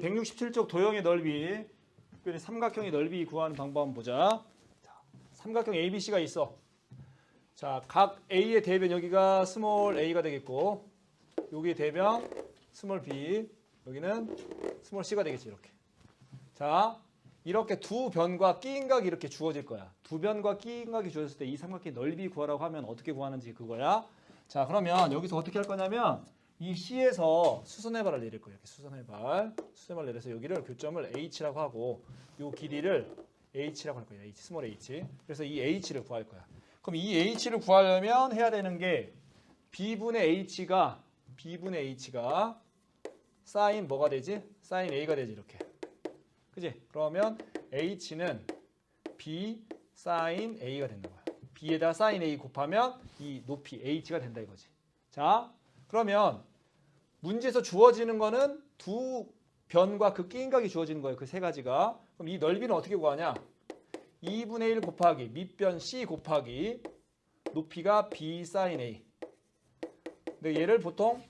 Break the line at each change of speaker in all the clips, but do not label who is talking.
167쪽 도형의 넓이, 특별히 삼각형의 넓이 구하는 방법 한번 보자. 자, 삼각형 ABC가 있어. 자, 각 A의 대변 여기가 스몰 a가 되겠고, 여기의 대변 스몰 b, 여기는 스몰 c가 되겠지 이렇게. 자, 이렇게 두 변과 끼인각이 이렇게 주어질 거야. 두 변과 끼인각이 주어졌을 때 이 삼각형 넓이 구하라고 하면 어떻게 구하는지 그거야. 자, 그러면 여기서 어떻게 할 거냐면 이 C에서 수선해발을 내릴 거예요. 이렇게 수선해발, 수선해발 내려서 여기를 교점을 H라고 하고 요 길이를 H라고 할 거예요. H, 스몰 H. 그래서 이 H를 구할 거야. 그럼 이 H를 구하려면 해야 되는 게 B분의 H가 B분의 H가 사인 뭐가 되지? 사인 A가 되지 이렇게. 그지? 그러면 H는 B 사인 A가 된다 거야. B에다 사인 A 곱하면 이 높이 H가 된다 이거지. 자, 그러면 문제에서 주어지는 거는 두 변과 그 끼인각이 주어지는 거예요. 그 세 가지가. 그럼 이 넓이는 어떻게 구하냐? 2분의 1 곱하기 밑변 C 곱하기 높이가 B 사인 A. 근데 얘를 보통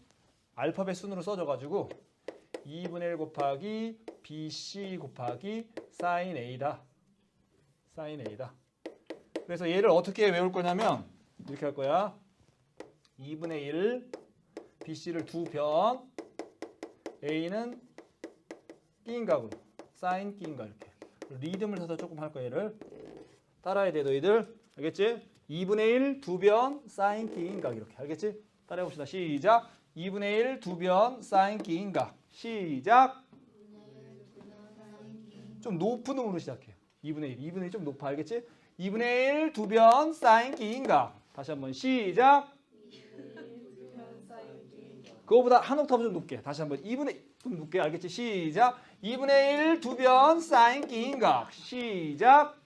알파벳 순으로 써줘가지고 2분의 1 곱하기 BC 곱하기 사인 A다. 사인 A다. 그래서 얘를 어떻게 외울 거냐면 이렇게 할 거야. 2분의 1 BC를 두 변 A는 끼인각으로 사인 끼인각 이렇게. 리듬을 써서 조금 할 거야 얘를. 따라야 돼 너희들. 알겠지? 2분의 1 두 변 사인 끼인각 이렇게. 알겠지? 따라해 봅시다. 시작. 2분의 1 두 변 사인 끼인각 시작. 좀 높은 음으로 시작해요. 2분의 1 2분의 1 좀 높아. 알겠지? 2분의 1 두 변 사인 끼인각 다시 한번 시작 그거보다 한 옥타브 좀 높게. 다시 한번 2분의 좀 높게. 알겠지? 시작. 2분의 1 두변 사인 끼인각. 시작.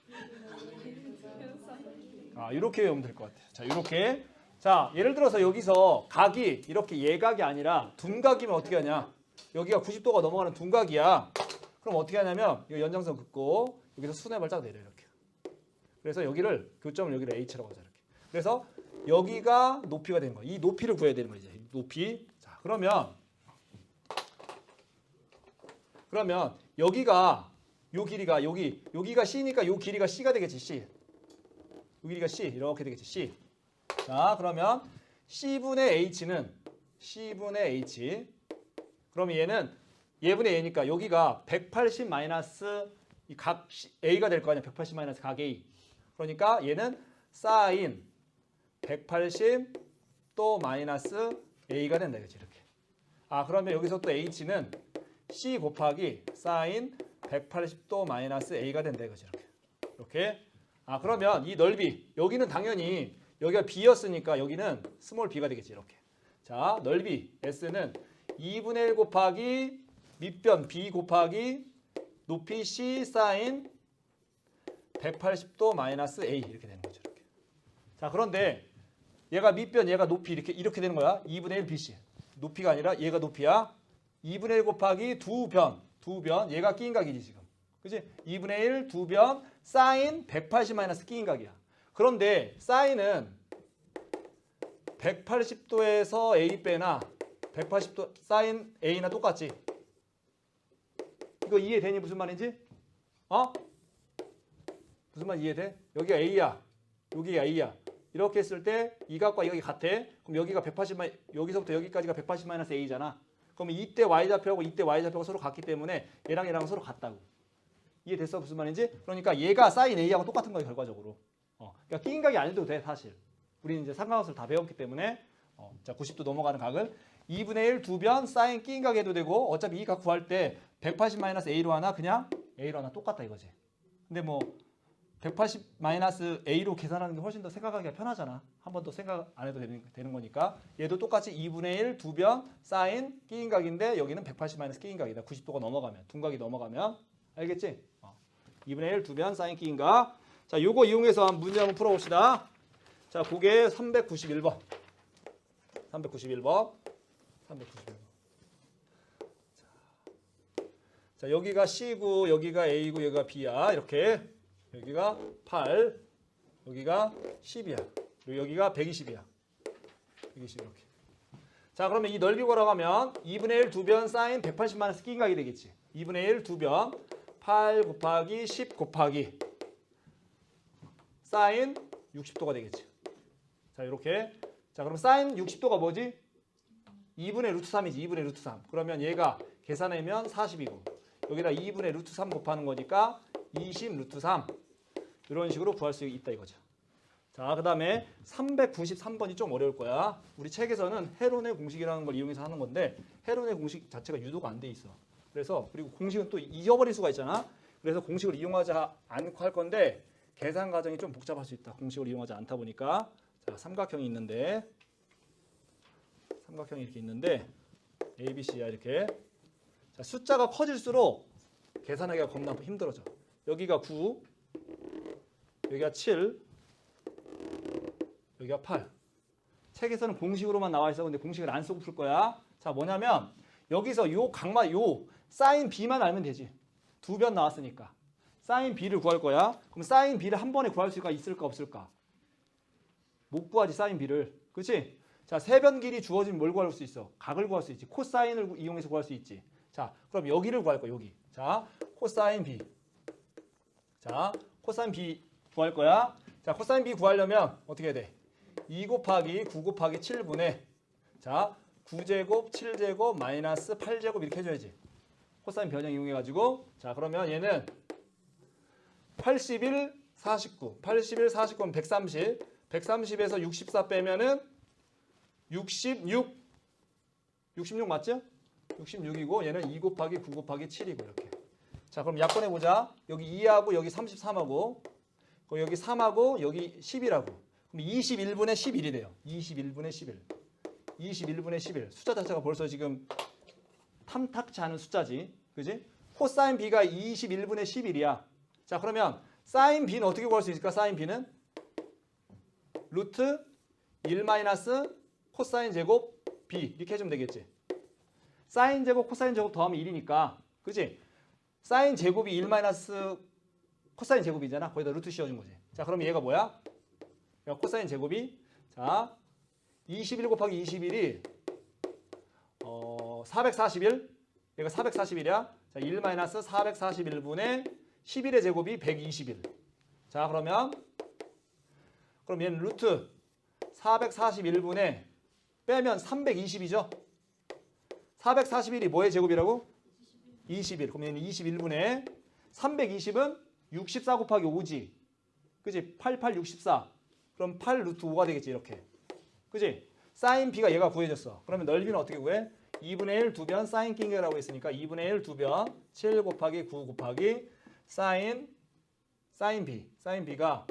아 이렇게 외우면 될 것 같아요. 자 이렇게. 자 예를 들어서 여기서 각이 이렇게 예각이 아니라 둔각이면 어떻게 하냐? 여기가 90도가 넘어가는 둔각이야. 그럼 어떻게 하냐면 이 연장선 긋고 여기서 순회발 쫙 내려 이렇게. 그래서 여기를 교점을 여기를 H라고 하자 이렇게. 그래서 여기가 높이가 되는 거야. 이 높이를 구해야 되는 거야 이제. 높이. 자 그러면 그러면 여기가 요 길이가 여기 여기가 C니까 요 길이가 C가 되겠지 C. 요 길이가 C 이렇게 되겠지 C. 자 그러면 C분의 H는 C분의 H. 그러면 얘는 얘분의 A니까 여기가 180 마이너스 이각 A가 될 거 아니야 180 마이너스 각 A. 그러니까 얘는 사인 180 또 마이너스 A가 된다 이렇게 아 그러면 여기서 또 H는 C 곱하기 사인 180도 마이너스 A가 된다 이거지 이렇게. 이렇게. 아 그러면 이 넓이 여기는 당연히 여기가 B였으니까 여기는 스몰 B가 되겠지 이렇게. 자 넓이 S는 2분의 1 곱하기 밑변 B 곱하기 높이 C 사인 180도 마이너스 A 이렇게 되는 거죠 이렇게. 자 그런데 얘가 밑변 얘가 높이 이렇게 이렇게 되는 거야. 2분의 1 BC 높이가 아니라 얘가 높이야 2분의 1 곱하기 두 변, 두 변. 얘가 끼인각이지 지금. 그지? 2분의 1두변 사인 180 마이너스 끼인각이야. 그런데 사인은 180도에서 A 빼나 180도 사인 A나 똑같지? 이거 이해되니 무슨 말인지? 어? 무슨 말 이해돼? 여기가 A야. 여기가 A야. 이렇게 했을 때이 각과 여기 같아. 그럼 여기가 180 마이 여기서부터 여기까지가 180 마이너스 A잖아. 그러면 이때 y좌표하고 이때 y좌표가 서로 같기 때문에 얘랑 얘랑 서로 같다고. 이해됐어 무슨 말인지? 그러니까 얘가 사인 a하고 똑같은 거예요 결과적으로. 어, 그러니까 끼인각이 아니도 돼 사실. 우리는 이제 삼각함수를 다 배웠기 때문에 어, 자 90도 넘어가는 각을 2분의 1 두변 사인 끼인각 해도 되고 어차피 이 각 구할 때 180 마이너스 a로 하나 그냥 a로 하나 똑같다 이거지. 근데 뭐 180 마이너스 a로 계산하는 게 훨씬 더 생각하기가 편하잖아. 한 번 더 생각 안 해도 되는, 되는 거니까. 얘도 똑같이 2분의 1 두 변 사인 끼인각인데 여기는 180 마이너스 끼인각이다. 90도가 넘어가면 둔각이 넘어가면 알겠지? 어. 2분의 1 두 변 사인 끼인각. 자, 요거 이용해서 한 문제 한번 풀어봅시다. 자, 그게 391번. 391번. 391번. 자, 여기가 C고 여기가 A고 여기가 B야. 이렇게. 여기가 8, 여기가 10이야. 그리고 여기가 120이야. 120 이렇게. 자, 그러면 이 넓이 하면 2분의 1 두변 사인 180 마이너스 끼인각이 되겠지. 2분의 1 두변 8 곱하기 10 곱하기 사인 60도가 되겠지. 자 이렇게 자 그럼 사인 60도가 뭐지? 2분의 루트 3이지 2분의 루트 3 그러면 얘가 계산하면 40이고 여기다 2분의 루트 3 곱하는 거니까 20 루트 3 이런 식으로 구할 수 있다 이거죠. 자, 그 다음에 393번이 좀 어려울 거야. 우리 책에서는 헤론의 공식이라는 걸 이용해서 하는 건데 헤론의 공식 자체가 유도가 안 돼 있어. 그래서 그리고 공식은 또 잊어버릴 수가 있잖아. 그래서 공식을 이용하지 않고 할 건데 계산 과정이 좀 복잡할 수 있다. 공식을 이용하지 않다 보니까 자, 삼각형이 있는데 삼각형이 이렇게 있는데 A, B, C야 이렇게 자, 숫자가 커질수록 계산하기가 겁나 힘들어져. 여기가 9, 여기가 7, 여기가 8. 책에서는 공식으로만 나와 있어. 근데 공식을 안 쓰고 풀 거야. 자, 뭐냐면 여기서 요 각마 요 사인 B만 알면 되지. 두 변 나왔으니까. 사인 B를 구할 거야. 그럼 사인 B를 한 번에 구할 수가 있을까 없을까? 못 구하지 사인 B를. 그렇지? 자, 세변 길이 주어지면 뭘 구할 수 있어? 각을 구할 수 있지. 코사인을 구- 이용해서 구할 수 있지. 자, 그럼 여기를 구할 거야. 여기. 자, 코사인 B. 자, 코사인 B 구할 거야. 자, 코사인 B 구하려면 어떻게 해야 돼? 2 곱하기 9 곱하기 7분의 자 9제곱 7제곱 마이너스 8제곱 이렇게 해줘야지. 코사인 변형 이용해가지고. 자 그러면 얘는 81 49 81 49는 130 130에서 64 빼면은 66 66 맞죠? 66이고 얘는 2 곱하기 9 곱하기 7이고 이렇게. 자 그럼 약분해 보자. 여기 2하고 여기 33하고 그리고 여기 3하고 여기 10이라고 그럼 21분의 11이 돼요. 21분의 11. 21분의 11. 숫자 자체가 벌써 지금 탐탁치 않은 숫자지. 그지? 코사인 B가 21분의 11이야. 자, 그러면 사인 B는 어떻게 구할 수 있을까? 사인 B는 루트 1 마이너스 코사인 제곱 B 이렇게 해주면 되겠지. 사인 제곱 코사인 제곱 더하면 1이니까. 그지? 사인 제곱이 1 마이너스 코사인 제곱이잖아. 거기다 루트 씌워준 거지. 자, 그럼 얘가 뭐야? 그러니까 코사인 제곱이 자 21 곱하기 21이 어 441. 얘가 441이야. 자, 1 마이너스 441분의 11의 제곱이 121. 자, 그러면 그럼 얘는 루트 441분의 빼면 320이죠. 441이 뭐의 제곱이라고? 21. 그럼 얘는 21분의 320은 64 곱하기 5지. 그지? 88, 64. 그럼 8 루트 5가 되겠지 이렇게. 그지? 사인 B가 얘가 구해졌어. 그러면 넓이는 어떻게 구해? 2분의 1 두변 사인 낑겨라고 했으니까 2분의 1 두변 7 곱하기 9 곱하기 사인 사인 B. 사인 B가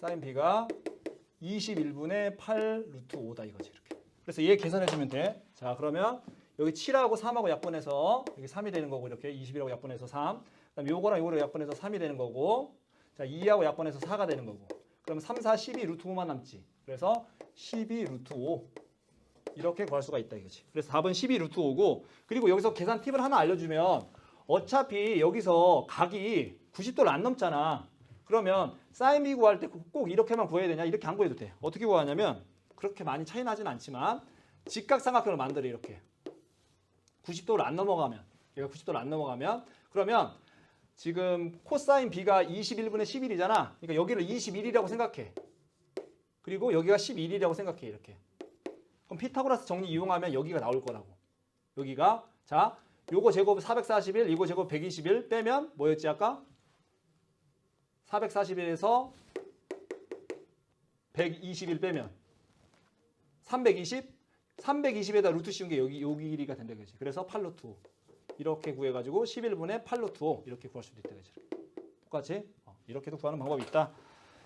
사인 B가 21분의 8 루트 5다 이거지 이렇게. 그래서 얘 계산해 주면 돼. 자, 그러면 여기 7하고 3하고 약분해서 여기 3이 되는 거고 이렇게 21하고 약분해서 3. 그다음 요거랑 요거를 약분해서 3이 되는 거고 자 2하고 약분해서 4가 되는 거고. 그럼 3, 4, 12 루트 5만 남지. 그래서 12 루트 5 이렇게 구할 수가 있다 이거지. 그래서 답은 12 루트 5고 그리고 여기서 계산 팁을 하나 알려주면 어차피 여기서 각이 90도를 안 넘잖아. 그러면 사인 B 구할 때 꼭 이렇게만 구해야 되냐? 이렇게 안 구해도 돼. 어떻게 구하냐면 그렇게 많이 차이 나진 않지만 직각삼각형을 만들어 이렇게 90도를 안 넘어가면 얘가 90도를 안 넘어가면 그러면 지금 코사인 B가 21분의 11이잖아. 그러니까 여기를 21이라고 생각해. 그리고 여기가 11이라고 생각해. 이렇게. 그럼 피타고라스 정리 이용하면 여기가 나올 거라고. 여기가 자, 요거 제곱 441, 이거 제곱 121 빼면 뭐였지 아까? 441에서 121 빼면 320 320에다 루트 씌운 게 여기 여기 길이가 된다 그지. 그래서 8루트 5. 이렇게 구해가지고 11분의 8루트 5 이렇게 구할 수도 있다 그지. 똑같이 어, 이렇게도 구하는 방법이 있다.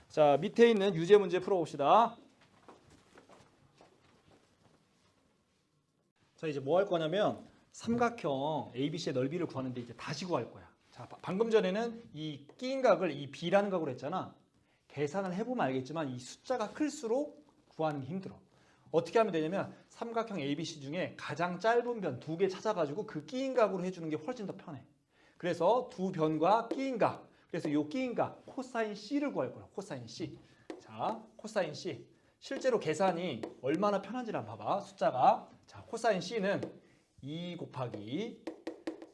자 밑에 있는 유제 문제 풀어봅시다. 자 이제 뭐 할 거냐면 삼각형 ABC의 넓이를 구하는데 이제 다시 구할 거야. 자 바- 방금 전에는 이 끼인 각을 이 B라는 각으로 했잖아. 계산을 해보면 알겠지만 이 숫자가 클수록 구하는 게 힘들어. 어떻게 하면 되냐면 삼각형 ABC 중에 가장 짧은 변 두 개 찾아가지고 그 끼인 각으로 해주는 게 훨씬 더 편해. 그래서 두 변과 끼인 각. 그래서 요 끼인 각 코사인 C를 구할 거야. 코사인 C. 자, 코사인 C. 실제로 계산이 얼마나 편한지를 한번 봐봐. 숫자가 자, 코사인 C는 2 곱하기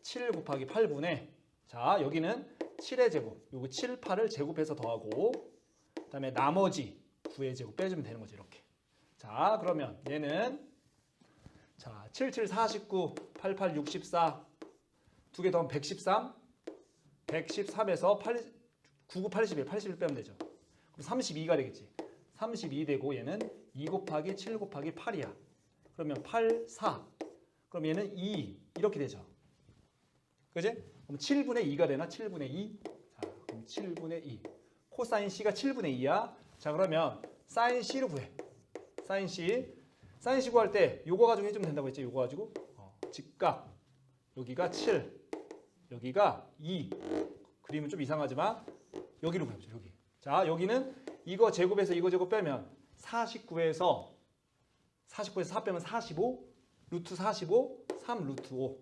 7 곱하기 8분의 자, 여기는 7의 제곱. 요거 7, 8을 제곱해서 더하고 그다음에 나머지 9의 제곱 빼주면 되는 거죠, 이렇게. 자, 그러면 얘는 자, 7, 7, 49, 8, 8, 64 두 개 더하면 113 113에서 8, 99, 81, 81 빼면 되죠. 그럼 32가 되겠지. 32 되고 얘는 2 곱하기 7 곱하기 8이야. 그러면 8, 4. 그럼 얘는 2 이렇게 되죠. 그지? 그럼 7분의 2가 되나? 7분의 2. 자, 그럼 7분의 2. 코사인 C가 7분의 2야. 자, 그러면 사인 C를 구해. 사인 C. 사인 C 구할 때 요거 가지고 해주면 된다고 했지. 요거 가지고. 어, 즉각. 여기가 7. 여기가 2. 그림은 좀 이상하지만 여기로 보죠. 여기. 자, 여기는 이거 제곱해서 이거 제곱 빼면 49에서 49에서 4 빼면 45, 루트 45, 3 루트 5.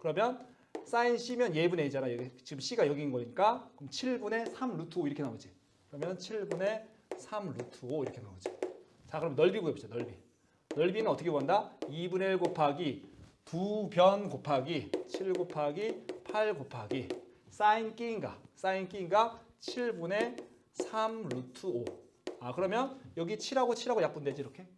그러면 사인 C면 예분의 A잖아. 지금 C가 여기인 거니까 그럼 7분의 3 루트 5 이렇게 나오지. 그러면 7분의 3 루트 5 이렇게 나오지. 자, 그럼 넓이 구해보자. 넓이. 넓이는 어떻게 구한다? 2분의 1 곱하기 두 변 곱하기 7 곱하기 8 곱하기 사인 끼인가? 사인 끼인가? 7분의 3 루트 5. 아, 그러면 여기 7하고 7하고 약분되지 이렇게?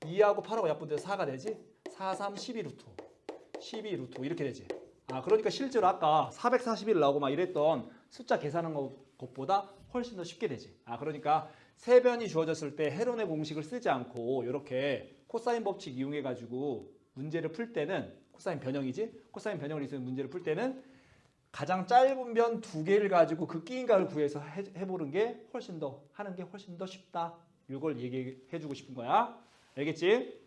2하고 8하고 약분돼서 4가 되지? 4, 3, 12 루트 5. 12 루트 5 이렇게 되지. 아, 그러니까 실제로 아까 441 나오고 막 이랬던 숫자 계산한 것- 것보다 훨씬 더 쉽게 되지. 아, 그러니까 세변이 주어졌을 때 헤론의 공식을 쓰지 않고 이렇게 코사인 법칙 이용해 가지고 문제를 풀 때는 코사인 변형이지. 코사인 변형을 있으면 문제를 풀 때는 가장 짧은 변 두 개를 가지고 그 끼인가를 구해서 해, 해보는 게 훨씬 더 하는 게 훨씬 더 쉽다. 이걸 얘기해 주고 싶은 거야. 알겠지?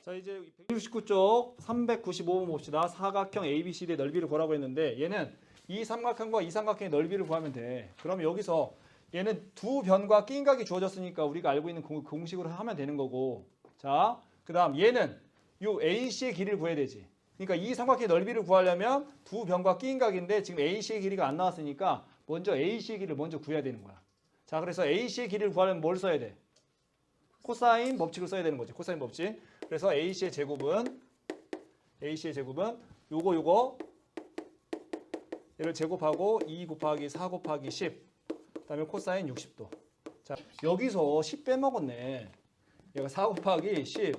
자 이제 169쪽 395번 봅시다. 사각형 ABCD의 넓이를 구하라고 했는데 얘는 이 삼각형과 이 삼각형의 넓이를 구하면 돼. 그럼 여기서 얘는 두 변과 끼인각이 주어졌으니까 우리가 알고 있는 공- 공식으로 하면 되는 거고 자 그 다음 얘는 요 AC의 길이를 구해야 되지. 그러니까 이 삼각형의 넓이를 구하려면 두 변과 끼인각인데 지금 AC의 길이가 안 나왔으니까 먼저 AC의 길이를 먼저 구해야 되는 거야. 자 그래서 AC의 길이를 구하려면 뭘 써야 돼? 코사인 법칙을 써야 되는 거지. 코사인 법칙. 그래서 AC의 제곱은 AC의 제곱은 요거 요거 얘를 제곱하고 2 곱하기 4 곱하기 10 그다음에 코사인 60도. 자 여기서 10 빼먹었네. 얘가 4 곱하기 10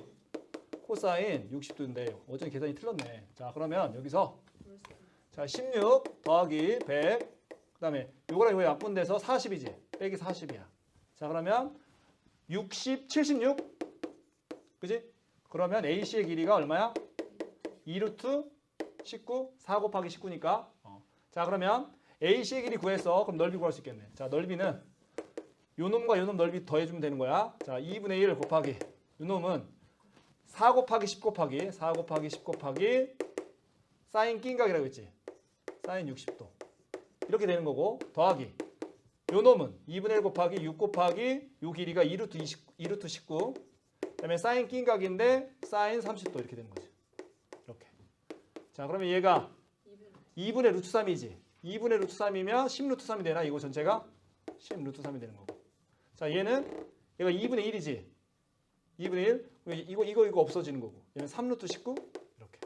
코사인 60도인데 어쩐지 계산이 틀렸네. 자 그러면 여기서 자 16 더하기 100 그다음에 요거랑 요거 약분돼서 40이지. 빼기 40이야. 자 그러면 60 76 그지? 그러면 AC의 길이가 얼마야? 2루트 19 4 곱하기 19니까 어. 자 그러면 AC의 길이 구해서 그럼 넓이 구할 수 있겠네. 자 넓이는 요 놈과 요 놈 넓이 더해주면 되는 거야. 자 2분의 1 곱하기 요 놈은 4 곱하기 10 곱하기 4 곱하기 10 곱하기 사인 끼인각이라고 했지. 사인 60도 이렇게 되는 거고 더하기 요 놈은 2분의 1 곱하기 6 곱하기 요 길이가 2루트 20, 2루트 19 그다음에 사인 끼인각인데 사인 30도 이렇게 되는 거지. 이렇게. 자 그러면 얘가 2분의 루트 3이지. 2분의 루트 3이면 10 루트 3이 되나? 이거 전체가 10 루트 3이 되는 거고. 자 얘는 얘가 2분의 1이지. 2분의 1. 그럼 이거 이거 이거 없어지는 거고. 얘는 3 루트 19 이렇게.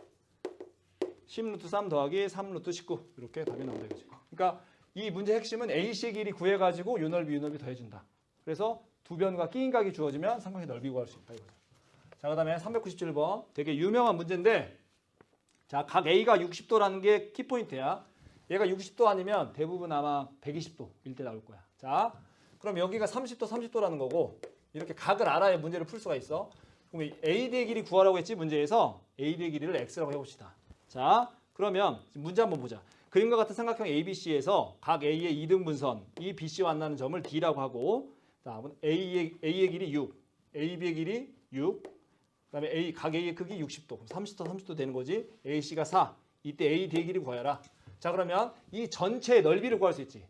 10 루트 3 더하기 3 루트 19 이렇게 답이 나온다 이거지. 그러니까 이 문제 핵심은 AC의 길이 구해가지고 요 넓이 요 넓이 더해준다. 그래서 두 변과 끼인각이 주어지면 삼각형의 넓이 구할 수 있다 이거죠. 자 그 다음에 397번 되게 유명한 문제인데 자 각 A가 60도라는 게 키포인트야. 얘가 60도 아니면 대부분 아마 120도일 때 나올 거야. 자 그럼 여기가 30도 30도라는 거고 이렇게 각을 알아야 문제를 풀 수가 있어. 그럼 이 AD의 길이 구하라고 했지 문제에서 AD의 길이를 X라고 해봅시다. 자 그러면 문제 한번 보자. 그림과 같은 삼각형 ABC에서 각 A의 이등 분선 이 BC와 만나는 점을 D라고 하고 다음은 A의, A의 길이 6, AB의 길이 6, 그다음에 A 각 A의 크기 60도, 그럼 30도 30도 되는 거지. AC가 4. 이때 AD의 길이 구하라. 자 그러면 이 전체의 넓이를 구할 수 있지.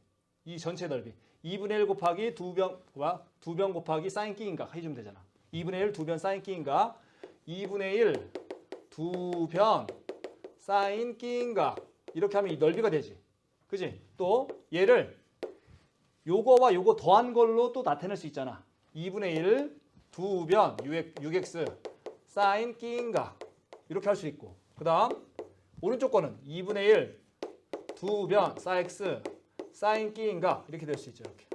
이 전체 넓이 2분의 1 곱하기 두변두변 곱하기 사인 끼인각 해주면 되잖아. 2분의 1 두변 사인 끼인각 2분의 1 두변 사인 끼인각 이렇게 하면 이 넓이가 되지. 그지? 또 얘를 요거와 요거 더한 걸로 또 나타낼 수 있잖아. 2분의 1 두변 6x 사인 끼인각 이렇게 할 수 있고. 그 다음 오른쪽 거는 2분의 1 두변 사x 사인 끼인각 이렇게 될 수 있죠 이렇게.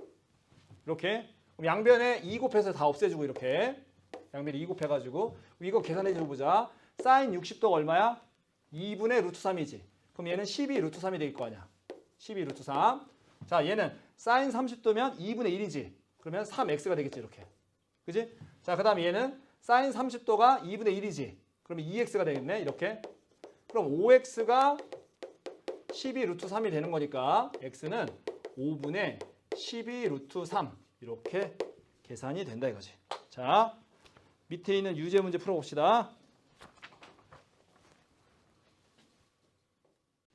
이렇게. 그럼 양변에 2 곱해서 다 없애주고 이렇게. 양변에 2 곱해가지고. 이거 계산해 줘 보자. 사인 60도가 얼마야? 2분의 루트 3이지. 그럼 얘는 12 루트 3이 될 거 아니야. 12 루트 3자 얘는 사인 30도면 2분의 1이지. 그러면 3x가 되겠지 이렇게. 그지? 자그 다음에 얘는 사인 30도가 2분의 1이지. 그러면 2x가 되겠네 이렇게. 그럼 5x가 12 루트 3이 되는 거니까 x는 5분의 12 루트 3 이렇게 계산이 된다 이거지. 자 밑에 있는 유제 문제 풀어봅시다.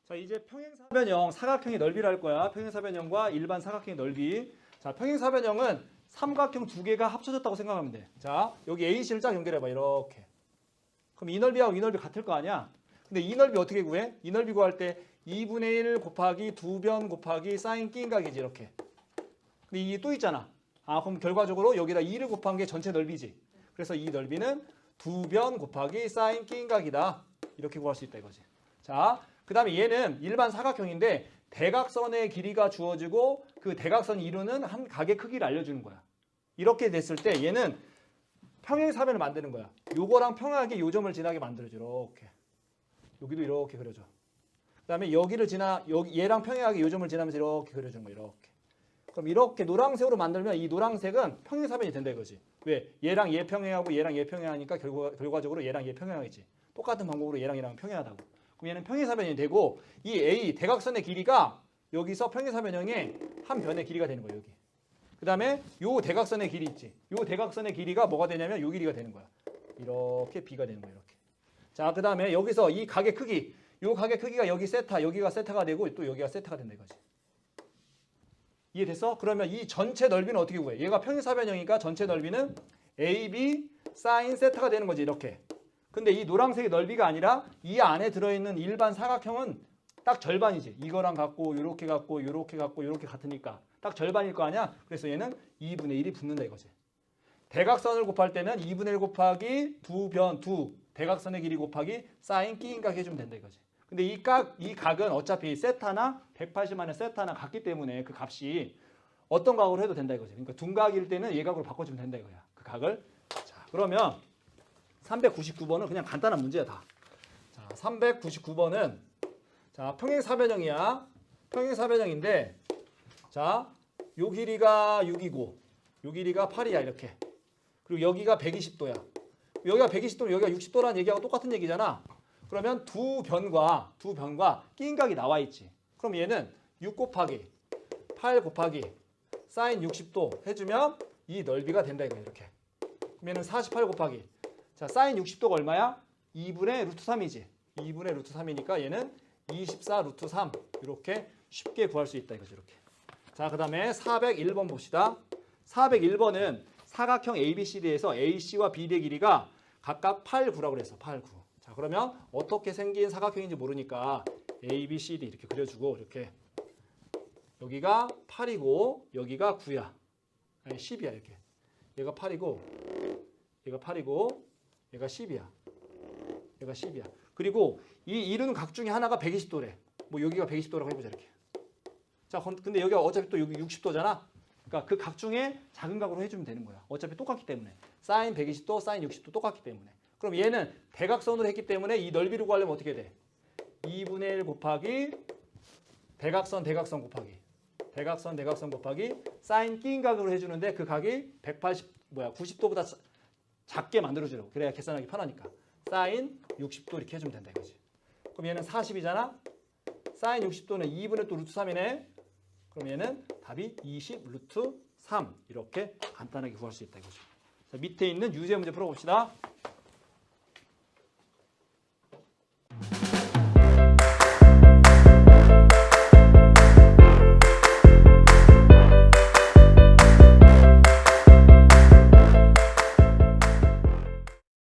자 이제 평행사변형 사각형의 넓이를 할 거야. 평행사변형과 일반 사각형의 넓이. 자 평행사변형은 삼각형 두 개가 합쳐졌다고 생각하면 돼 자 여기 AC를 쫙 연결해봐 이렇게. 그럼 이 넓이하고 이 넓이 같을 거 아니야? 근데 이 넓이 어떻게 구해? 이 넓이 구할 때 2분의 1 곱하기 두변 곱하기 사인 끼인 각이지 이렇게. 근데 이게 또 있잖아. 아 그럼 결과적으로 여기다 2를 곱한 게 전체 넓이지. 그래서 이 넓이는 두변 곱하기 사인 끼인 각이다. 이렇게 구할 수 있다 이거지. 자 그 다음에 얘는 일반 사각형인데 대각선의 길이가 주어지고 그 대각선이 이루는 한 각의 크기를 알려주는 거야. 이렇게 됐을 때 얘는 평행사변을 만드는 거야. 요거랑 평행하게 요점을 지나게 만들어줘. 이렇게. 여기도 이렇게 그려줘. 그 다음에 여기를 지나 여기 얘랑 평행하게 요점을 지나면서 이렇게 그려주는 거야. 이렇게. 그럼 이렇게 노란색으로 만들면 이 노란색은 평행사변이 된다 이거지. 왜? 얘랑 얘 평행하고 얘랑 얘 평행하니까 결과, 결과적으로 얘랑 얘 평행하겠지. 똑같은 방법으로 얘랑 얘랑 평행하다고. 그럼 얘는 평행사변이 되고 이 A 대각선의 길이가 여기서 평행 사변형의 한 변의 길이가 되는 거예요. 여기. 그 다음에 요 대각선의 길이 있지. 요 대각선의 길이가 뭐가 되냐면 요 길이가 되는 거야. 이렇게 B가 되는 거예요. 이렇게. 자, 그 다음에 여기서 이 각의 크기, 요 각의 크기가 여기 세타, 여기가 세타가 되고 또 여기가 세타가 된다 이거지. 이해됐어? 그러면 이 전체 넓이는 어떻게 구해? 얘가 평행사변형이니까 전체 넓이는 AB 사인 세타가 되는 거지 이렇게. 근데 이 노란색의 넓이가 아니라 이 안에 들어있는 일반 사각형은 딱 절반이지. 이거랑 같고 이렇게 같고 이렇게 같고 이렇게 같으니까 딱 절반일 거 아니야. 그래서 얘는 2분의 1이 붙는다 이거지. 대각선을 곱할 때는 2분의 1 곱하기 두 변, 두 대각선의 길이 곱하기 사인 끼인 각 해주면 된다 이거지. 근데 이 각, 이 각은 어차피 세타나 180만의 세타나 같기 때문에 그 값이 어떤 각으로 해도 된다 이거지. 그러니까 둔각일 때는 예각으로 바꿔주면 된다 이거야. 그 각을. 자, 그러면 399번은 그냥 간단한 문제야 다. 자, 399번은 자, 평행 사변형이야. 평행 사변형인데 자, 요 길이가 6이고 요 길이가 8이야 이렇게. 그리고 여기가 120도야. 여기가 120도, 여기가 60도라는 얘기하고 똑같은 얘기잖아. 그러면 두 변과 두 변과 끼인각이 나와 있지. 그럼 얘는 6 곱하기 8 곱하기 사인 60도 해주면 이 넓이가 된다 이거 이렇게. 얘는 48 곱하기 자 사인 60도가 얼마야? 2분의 루트 3이지. 2분의 루트 3이니까 얘는 24 루트 3 이렇게 쉽게 구할 수 있다 이거죠 이렇게. 자 그 다음에 401번 봅시다. 401번은 사각형 ABCD에서 AC와 BD의 길이가 각각 8, 9라고 그랬어. 8, 9. 자 그러면 어떻게 생긴 사각형인지 모르니까 ABCD 이렇게 그려주고 이렇게 여기가 8이고 여기가 9야. 아니 10이야 이렇게. 얘가 8이고 얘가 8이고 얘가 10이야. 얘가 10이야. 그리고 이 이루는 각 중에 하나가 120도래. 뭐 여기가 120도라고 해보자 이렇게. 자, 건- 근데 여기가 어차피 또 여기 60도잖아. 그러니까 그 각 중에 작은 각으로 해주면 되는 거야. 어차피 똑같기 때문에. 사인 120도, 사인 60도 똑같기 때문에. 그럼 얘는 대각선으로 했기 때문에 이 넓이를 구하려면 어떻게 돼? 2분의 1 곱하기 대각선, 대각선 곱하기 대각선, 대각선 곱하기 사인 끼인 각으로 해주는데 그 각이 180 뭐야 90도보다 작게 만들어주려고 그래야 계산하기 편하니까 사인 60도 이렇게 해주면 된다 이거지. 그럼 얘는 40이잖아? 사인 60도는 2분의 또 루트 3이네. 그럼 얘는 답이 20 루트 3 이렇게 간단하게 구할 수 있다 이거죠 자, 밑에 있는 유제 문제 풀어봅시다